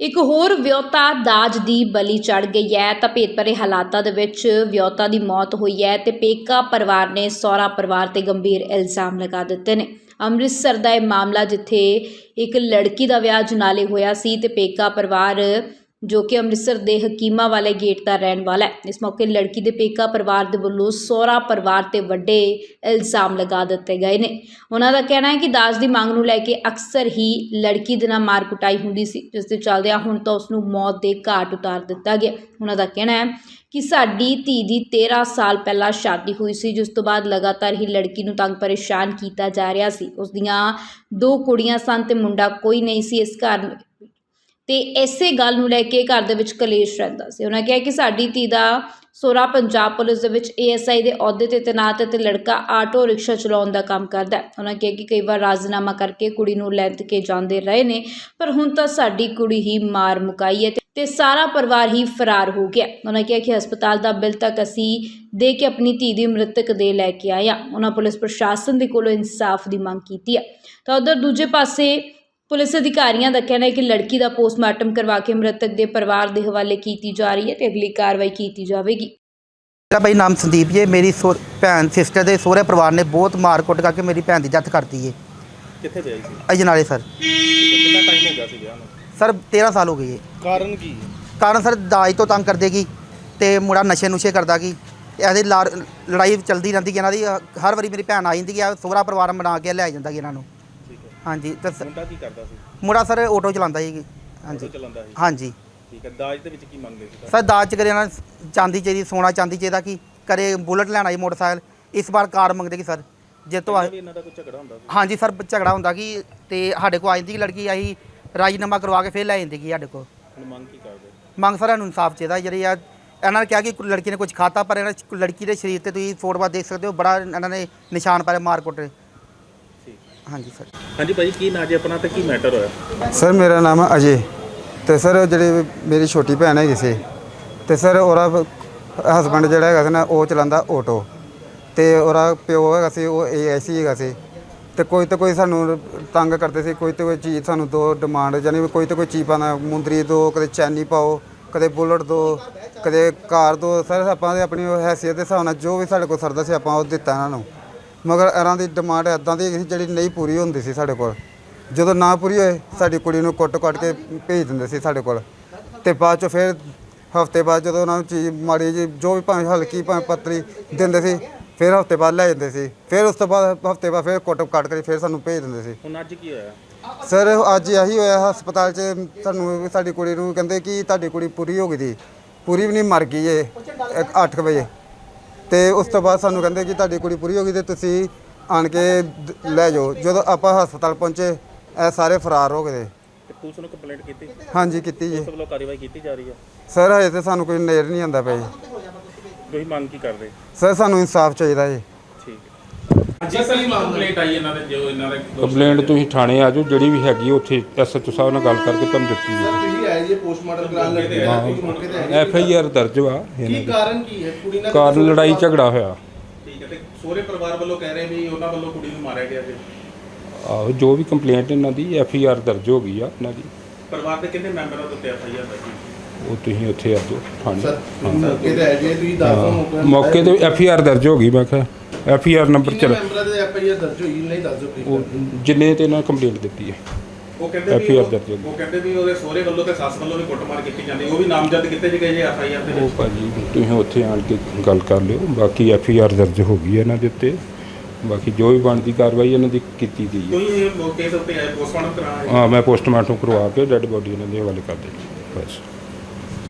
ਇੱਕ ਹੋਰ ਵਿਅਹਤਾ ਦਾਜ ਦੀ ਬਲੀ ਚੜ ਗਈ ਹੈ ਤਾਂ ਭੇਤ ਭਰੇ ਹਾਲਾਤਾਂ ਦੇ ਵਿੱਚ ਵਿਅਹਤਾ ਦੀ ਮੌਤ ਹੋਈ ਹੈ ਤੇ ਪੇਕਾ ਪਰਿਵਾਰ ਨੇ ਸਹੁਰਾ ਪਰਿਵਾਰ ਤੇ ਗੰਭੀਰ ਇਲਜ਼ਾਮ ਲਗਾ ਦਿੱਤੇ ਨੇ। ਅੰਮ੍ਰਿਤਸਰ ਦਾ ਇਹ ਮਾਮਲਾ ਜਿੱਥੇ ਇੱਕ ਲੜਕੀ ਦਾ ਵਿਆਹ ਜਨਾਲੇ ਹੋਇਆ ਸੀ ਤੇ ਪੇਕਾ ਪਰਿਵਾਰ ਜੋ ਕਿ ਅੰਮ੍ਰਿਤਸਰ ਦੇ ਹਕੀਮਾ ਵਾਲੇ ਗੇਟ ਦਾ ਰਹਿਣ ਵਾਲਾ ਹੈ। ਇਸ ਮੌਕੇ ਲੜਕੀ ਦੇ ਪੇਕਾ ਪਰਿਵਾਰ ਦੇ ਵੱਲੋਂ ਸਹੁਰਾ ਪਰਿਵਾਰ ਤੇ ਵੱਡੇ ਇਲਜ਼ਾਮ ਲਗਾ ਦਿੱਤੇ ਗਏ ਨੇ। ਉਹਨਾਂ ਦਾ ਕਹਿਣਾ ਹੈ ਕਿ ਦਾਜ ਦੀ ਮੰਗ ਨੂੰ ਲੈ ਕੇ ਅਕਸਰ ਹੀ ਲੜਕੀ ਦੇ ਨਾਲ ਮਾਰ ਕੁਟਾਈ ਹੁੰਦੀ ਸੀ। ਜਿਸ ਦੇ ਚੱਲਦਿਆਂ ਹੁਣ ਤਾਂ ਉਸ ਨੂੰ ਮੌਤ ਦੇ ਘਾਟ ਉਤਾਰ ਦਿੱਤਾ ਗਿਆ। ਉਹਨਾਂ ਦਾ ਕਹਿਣਾ ਹੈ ਕਿ ਸਾਡੀ ਧੀ ਦੀ 13 ਸਾਲ ਪਹਿਲਾਂ ਸ਼ਾਦੀ ਹੋਈ ਸੀ, ਜਿਸ ਤੋਂ ਬਾਅਦ ਲਗਾਤਾਰ ਹੀ ਲੜਕੀ ਨੂੰ ਤੰਗ ਪਰੇਸ਼ਾਨ ਕੀਤਾ ਜਾ ਰਿਹਾ ਸੀ। ਉਸ ਦੀਆਂ ਦੋ ਕੁੜੀਆਂ ਸਨ ਤੇ ਮੁੰਡਾ ਕੋਈ ਨਹੀਂ ਸੀ। ਇਸ ਕਾਰਨ ਤੇ ਇਸੇ ਗੱਲ ਨੂੰ ਲੈ ਕੇ ਘਰ ਦੇ ਵਿੱਚ ਕਲੇਸ਼ ਰਹਿੰਦਾ ਸੀ। ਉਹਨਾਂ ਕਿਹਾ ਕਿ ਸਾਡੀ ਧੀ ਦਾ ਸੋਰਾ ਪੰਜਾਬ ਪੁਲਿਸ ਦੇ ਵਿੱਚ ਏਐਸਆਈ ਦੇ ਅਹੁਦੇ ਤੇ ਤੈਨਾਤ ਹੈ ਤੇ ਲੜਕਾ ਆਟੋ ਰਿਕਸ਼ਾ ਚਲਾਉਣ ਦਾ ਕੰਮ ਕਰਦਾ ਹੈ। ਉਹਨਾਂ ਕਿਹਾ ਕਿ ਕਈ ਵਾਰ ਰਾਜਨਾਮਾ ਕਰਕੇ ਕੁੜੀ ਨੂੰ ਲੈਂਤ ਕੇ ਜਾਂਦੇ ਰਹੇ ਨੇ, ਪਰ ਹੁਣ ਤਾਂ ਸਾਡੀ ਕੁੜੀ ਹੀ ਮਾਰ ਮੁਕਾਈ ਹੈ ਤੇ- ਸਾਰਾ ਪਰਿਵਾਰ ਹੀ ਫਰਾਰ ਹੋ ਗਿਆ। ਉਹਨਾਂ ਕਿਹਾ ਕਿ ਹਸਪਤਾਲ ਦਾ ਬਿੱਲ ਤੱਕ ਅਸੀਂ ਦੇ ਕੇ ਆਪਣੀ ਧੀ ਦੀ ਮ੍ਰਿਤਕ ਦੇ ਲੈ ਕੇ ਆਏ ਹਾਂ। ਉਹਨਾਂ ਪੁਲਿਸ ਪ੍ਰਸ਼ਾਸਨ ਦੇ ਕੋਲੋਂ ਇਨਸਾਫ ਦੀ ਮੰਗ ਕੀਤੀ ਹੈ। ਤਾਂ ਉਧਰ ਦੂਜੇ ਪਾਸੇ ਪੁਲਿਸ ਅਧਿਕਾਰੀਆਂ ਦਾ ਕਹਿਣਾ ਹੈ ਕਿ ਲੜਕੀ ਦਾ ਪੋਸਟਮਾਰਟਮ ਕਰਵਾ ਕੇ ਮ੍ਰਿਤਕ ਦੇ ਪਰਿਵਾਰ ਦੇ ਹਵਾਲੇ ਕੀਤੀ ਜਾ ਰਹੀ ਹੈ ਤੇ ਅਗਲੀ ਕਾਰਵਾਈ ਕੀਤੀ ਜਾਵੇਗੀ। ਮੇਰਾ ਭਾਈ ਨਾਮ ਸੰਦੀਪ ਜੀ। ਮੇਰੀ ਸੋ- ਭੈਣ ਸਿਸਟਰ ਦੇ ਸਹੁਰੇ ਪਰਿਵਾਰ ਨੇ ਬਹੁਤ ਮਾਰ ਕੁੱਟ ਕਰਕੇ ਮੇਰੀ ਭੈਣ ਦੀ ਡੈਥ ਕਰਤੀ ਹੈ ਕਿੱਥੇ ਵਿਆਹੀ ਸੀ? ਅਜਨਾਲੇ ਸਰ। ਕਿੰਨਾ ਟਾਈਮ ਹੋ ਗਿਆ ਸੀ ਵਿਆਹ ਨੂੰ? ਸਰ 13 ਸਾਲ ਹੋ ਗਏ ਕਾਰਨ ਕੀ ਹੈ? ਕਾਰਨ ਸਰ ਦਾਜ ਤੋਂ ਤੰਗ ਕਰਦੇ ਕੀ ਤੇ ਮੁੰਡਾ ਨਸ਼ੇ ਨੁਸ਼ੇ ਕਰਦਾ ਕੀ। ਇਹਦੀ ਲੜਾਈ ਚੱਲਦੀ ਰਹਿੰਦੀ ਕਿ ਇਹਨਾਂ ਦੀ ਅ, ਹਰ ਵਾਰੀ ਮੇਰੀ ਭੈਣ ਆ ਜਾਂਦੀ ਕਿ ਸਹੁਰਾ ਪਰਿਵਾਰ ਬਣਾ ਕੇ ਲੈ ਜਾਂਦਾ ਕਿ ਇਹਨਾਂ ਨੂੰ। ਹਾਂਜੀ ਤੇ ਸ- ਮੁੰਡਾ ਕੀ ਕਰਦਾ ਸੀ? ਮੁੰਡਾ ਸਰ ਆਟੋ ਚਲਾਉਂਦਾ ਆਟੋ ਹਾਂਜੀ। ਚਲਾਉਂਦਾ ਸੀ। ਹਾਂਜੀ। ਠੀਕ ਹੈ ਦਾਜ ਦੇ ਵਿੱਚ ਕੀ ਮੰਗਦੇ ਸੀ ਸਰ? ਦਾਜ ਚ ਕਰੇ ਇਹਨਾਂ ਚਾਂਦੀ ਚਾਹੀਦੀ ਸੋਨਾ ਚਾਂਦੀ ਚਾਹੀਦਾ ਕੀ? ਕਰੇ ਬੁਲਟ ਲੈਣਾ ਜੀ ਮੋਟਰਸਾਈਕਲ ਇਸ ਵਾਰ ਕਾਰ ਮੰਗਦੇ ਕੀ ਸਰ? ਜੇ ਤੋਂ ਪਹਿਲਾਂ ਵੀ ਇਹਨਾਂ ਦਾ ਕੋਈ ਝਗੜਾ ਹੁੰਦਾ ਸੀ? ਹਾਂਜੀ ਸਰ ਝਗੜਾ ਹੁੰਦਾ ਕਿ? ਤੇ ਸਾਡੇ ਕੋਲ ਆ ਜਾਂਦੀ ਕਿ ਲੜਕੀ ਆਹੀ ਰਾਜੀਨਾਮਾ ਕਰਵਾ ਕੇ ਫਿਰ ਲੈ ਜਾਂਦੀ ਕਿ ਸਾਡੇ ਕੋਲ। ਹੁਣ ਮੰਗ ਕੀ ਕਰਦੇ? ਮੰਗ ਸਰ ਨੂੰ ਇਨਸਾਫ ਚਾਹੀਦਾ ਜਿਹੜੀ ਆ ਇਹਨਾਂ ਨੇ ਕਿਹਾ ਕਿ ਲੜਕੀ ਨੇ ਕੁਝ ਖਾਤਾ ਪਰ ਇਹਨਾਂ ਲੜਕੀ ਦੇ ਸਰੀਰ ਤੇ ਤੁਸੀਂ ਫੋਟੋਆਂ ਦੇਖ ਸਕਦੇ ਹੋ ਬੜਾ ਇਹਨਾਂ ਨੇ ਨਿਸ਼ਾਨ ਪਾਏ ਮਾਰ ਕੁੱਟ। ਹਾਂਜੀ ਸਰ। ਹਾਂਜੀ ਭਾਈ ਕੀ ਨਾਂ ਜੀ ਆਪਣਾ ਤੇ ਕੀ ਮੈਟਰ ਹੋਇਆ? ਸਰ ਮੇਰਾ ਨਾਮ ਹੈ ਅਜੇ। ਤੇ ਸਰ ਜਿਹੜੇ ਮੇਰੀ ਛੋਟੀ ਭੈਣ ਹੈਗੀ ਸੀ ਤੇ ਸਰ ਉਹਦਾ ਹਸਬੰਡ ਜਿਹੜਾ ਹੈਗਾ ਸੀ ਨਾ ਉਹ ਚਲਾਉਂਦਾ ਆਟੋ ਤੇ ਉਹਦਾ ਪਿਓ ਹੈਗਾ ਸੀ ਉਹ ਏਐਸਸੀ ਹੈਗਾ ਸੀ। ਤੇ ਕੋਈ ਤੇ ਕੋਈ ਸਾਨੂੰ ਤੰਗ ਕਰਦੇ ਸੀ ਕੋਈ ਤੇ ਕੋਈ ਚੀਜ਼ ਸਾਨੂੰ ਦੋ ਡਿਮਾਂਡ ਵੀ ਕੋਈ ਤੇ ਕੋਈ ਚੀਜ਼ ਪਾਣਾ ਮੁੰਦਰੀ ਦੋ ਕਦੇ ਚੈਨੀ ਪਾਓ ਕਦੇ ਬੁਲਟ ਦੋ ਕਦੇ ਕਾਰ ਦੋ। ਸਰ ਆਪਾਂ ਦੇ ਆਪਣੀ ਉਹ ਹੈਸੀਅਤ ਦੇ ਹਿਸਾਬ ਨਾਲ ਜੋ ਵੀ ਸਾਡੇ ਕੋਲ ਸਰਦਾ ਸੀ ਆਪਾਂ ਉਹ ਦਿੱਤਾ ਇਹਨਾਂ ਨੂੰ। ਮਗਰ ਇਹਨਾਂ ਦੀ ਡਿਮਾਂਡ ਇਦਾਂ ਦੀ ਸੀ ਜਿਹੜੀ ਨਹੀਂ ਪੂਰੀ ਹੁੰਦੀ ਸੀ ਸਾਡੇ ਕੋਲ। ਜਦੋਂ ਨਾ ਪੂਰੀ ਹੋਏ ਸਾਡੀ ਕੁੜੀ ਨੂੰ ਕੁੱਟ-ਕੁੱਟ ਕੇ ਭੇਜ ਦਿੰਦੇ ਸੀ ਸਾਡੇ ਕੋਲ। ਤੇ ਬਾਅਦ ਚੋਂ ਫਿਰ ਹਫ਼ਤੇ ਬਾਅਦ ਜਦੋਂ ਉਹਨਾਂ ਨੂੰ ਚੀਜ਼ ਮਾੜੀ ਜੀ ਜੋ ਵੀ ਭਾਵੇਂ ਹਲਕੀ ਭਾਵੇਂ ਪਤਲੀ ਦਿੰਦੇ ਸੀ ਫਿਰ ਹਫ਼ਤੇ ਬਾਅਦ ਲੈ ਜਾਂਦੇ ਸੀ। ਫਿਰ ਉਸ ਤੋਂ ਬਾਅਦ ਹਫ਼ਤੇ ਬਾਅਦ ਫਿਰ ਕੁੱਟ ਕੱਟ ਕੇ ਫਿਰ ਸਾਨੂੰ ਭੇਜ ਦਿੰਦੇ ਸੀ। ਹੁਣ ਅੱਜ ਕੀ ਹੋਇਆ? ਸਰ ਅੱਜ ਇਹੀ ਹੋਇਆ ਹਸਪਤਾਲ 'ਚ ਸਾਨੂੰ ਸਾਡੀ ਕੁੜੀ ਨੂੰ ਕਹਿੰਦੇ ਕਿ ਤੁਹਾਡੀ ਕੁੜੀ ਪੂਰੀ ਹੋ ਗਈ ਦੀ ਪੂਰੀ ਵੀ ਨਹੀਂ ਮਰ ਗਈ ਏ 8 ਵਜੇ। ਤੇ ਉਸ ਤੋਂ ਬਾਅਦ ਸਾਨੂੰ ਕਹਿੰਦੇ ਕਿ ਤੁਹਾਡੀ ਕੁੜੀ ਪੂਰੀ ਹੋ ਗਈ ਤੇ ਤੁਸੀਂ ਆਣ ਕੇ ਦ- ਲੈ ਜਾਓ। ਜਦੋਂ ਆਪਾਂ ਹਸਪਤਾਲ ਪਹੁੰਚੇ ਇਹ ਸਾਰੇ ਫਰਾਰ ਹੋ ਗਏ। ਤੇ ਪੁਲਿਸ ਨੂੰ ਕੰਪਲੇਂਟ ਕੀਤੀ? ਹਾਂਜੀ ਕੀਤੀ ਜੀ। ਉਸ ਵੱਲੋਂ ਕਾਰਵਾਈ ਕੀਤੀ ਜਾ ਰਹੀ ਹੈ? ਸਰ ਹਜੇ ਤੇ ਸਾਨੂੰ ਕੋਈ ਨੇਰ ਨਹੀਂ ਆਉਂਦਾ ਪਿਆ ਜੀ। ਤੁਸੀਂ ਮੰਗ ਕੀ ਕਰਦੇ? ਸਰ ਸਾਨੂੰ ਇਨਸਾਫ ਚਾਹੀਦਾ ਜੀ। ਜੀ ਕੰਪਲੇਂਟ ਆਈ ਇਹਨਾਂ ਦੇ ਜੋ ਇਹਨਾਂ ਦੇ ਕੰਪਲੇਂਟ ਤੁਸੀਂ ਥਾਣੇ ਆ ਜਾਓ ਜਿਹੜੀ ਵੀ ਹੈਗੀ ਉੱਥੇ ਐਸਐਚਓ ਸਾਹਿਬ ਨਾਲ ਗੱਲ ਕਰਕੇ ਤੁਹਾਨੂੰ ਦਿੱਤੀ ਹੈ ਤੁਸੀਂ ਆਏ ਜੀ ਪੋਸਟਮਾਰਟਮ ਕਰਾਉਣ ਲੱਗੇ ਆ ਤੁਸੀਂ ਮੌਕੇ ਤੇ ਆਏ ਐਫ ਆਈ ਆਰ ਦਰਜ ਵਾ ਕੀ ਇਹਨਾਂ ਦੀ। ਕਾਰਨ ਕੀ ਹੈ? ਕੁੜੀ ਨਾਲ ਕਾਰਨ ਲੜਾਈ ਝਗੜਾ ਹੋਇਆ। ਠੀਕ ਹੈ ਤੇ ਸਹੁਰੇ ਪਰਿਵਾਰ ਵੱਲੋਂ ਕਹਿ ਰਹੇ ਵੀ ਉਹਨਾਂ ਵੱਲੋਂ ਕੁੜੀ ਨੂੰ ਮਾਰਿਆ ਗਿਆ ਸੀ। ਆਹੋ ਜੋ ਵੀ ਕੰਪਲੇਂਟ ਇਹਨਾਂ ਦੀ ਐਫ ਆਈ ਆਰ ਦਰਜ ਹੋ ਗਈ ਆ ਇਹਨਾਂ ਦੀ। ਪਰਿਵਾਰ ਦੇ ਕਿੰਨੇ ਮੈਂਬਰਾਂ ਦੇ ਉੱਤੇ ਐਫ ਆਈ ਆਰ ਦਰਜ ਉਹ ਤੁਸੀਂ ਉੱਥੇ ਆ ਜਾਓ ਥਾਣੇ। ਸਰ ਮੌਕੇ ਤੇ ਆਏ ਜੀ ਤੁਸੀਂ ਦੱਸ ਮੌਕੇ ਤੇ। ਐਫ ਆਈ ਆਰ ਦਰਜ ਹੋ ਗਈ ਮੈਂ ਕਿਹਾ। ਐਫ ਆਈ ਆਰ ਨੰਬਰ ਕਿੰਨੇ ਚਲ ਮੈਂਬਰਾਂ ਦੇ ਐਫ ਆਈ ਆਰ ਦਰਜ ਹੋਈ? ਨਹੀਂ ਦੱਸ ਦਿਓ ਉਹ ਪਲੀਜ਼ ਜਿੰਨੇ ਤੇ ਇਹਨਾਂ ਕੰਪਲੇਂਟ ਦਿੱਤੀ ਹੈ। ਉਹ ਕਹਿੰਦੇ ਵੀ FIR ਉਹ ਦਰਜ ਕਹਿੰਦੇ ਵੀ ਉਹਦੇ ਸਹੁਰੇ ਵੱਲੋਂ ਤੇ ਸੱਸ ਵੱਲੋਂ ਵੀ ਕੁੱਟਮਾਰ ਕੀਤੀ ਜਾਂਦੀ ਉਹ ਵੀ ਨਾਮਜ਼ਦ ਕੀਤੇ ਜੀ ਗਏ ਜੀ ਐਫ ਆਈ ਆਰ ਦੇ ਉਹ ਵਿੱਚ ਭਾਜੀ ਤੁਸੀਂ ਉੱਥੇ ਆਣ ਕੇ ਗੱਲ ਕਰ ਲਿਓ। ਬਾਕੀ ਐਫ ਆਈ ਆਰ ਦਰਜ ਹੋ ਗਈ ਹੈ ਇਹਨਾਂ ਦੇ ਉੱਤੇ। ਬਾਕੀ ਜੋ ਵੀ ਬਣਦੀ ਕਾਰਵਾਈ ਇਹਨਾਂ ਦੀ ਕੀਤੀ ਗਈ ਹੈ। ਤੁਸੀਂ ਇਹ ਮੌਕੇ ਦੇ ਉੱਤੇ ਆਏ ਪੋਸਟਮਾਰਟਮ ਕਰਾਉਣਾ ਹੈ ਹਾਂ ਮੈਂ ਪੋਸਟਮਾਰਟਮ ਕਰਵਾ ਕੇ ਡੈੱਡ ਬੋਡੀ ਇਹਨਾਂ ਦੇ ਹਵਾਲੇ ਕਰ ਦਿੱਤੀ ਬਸ।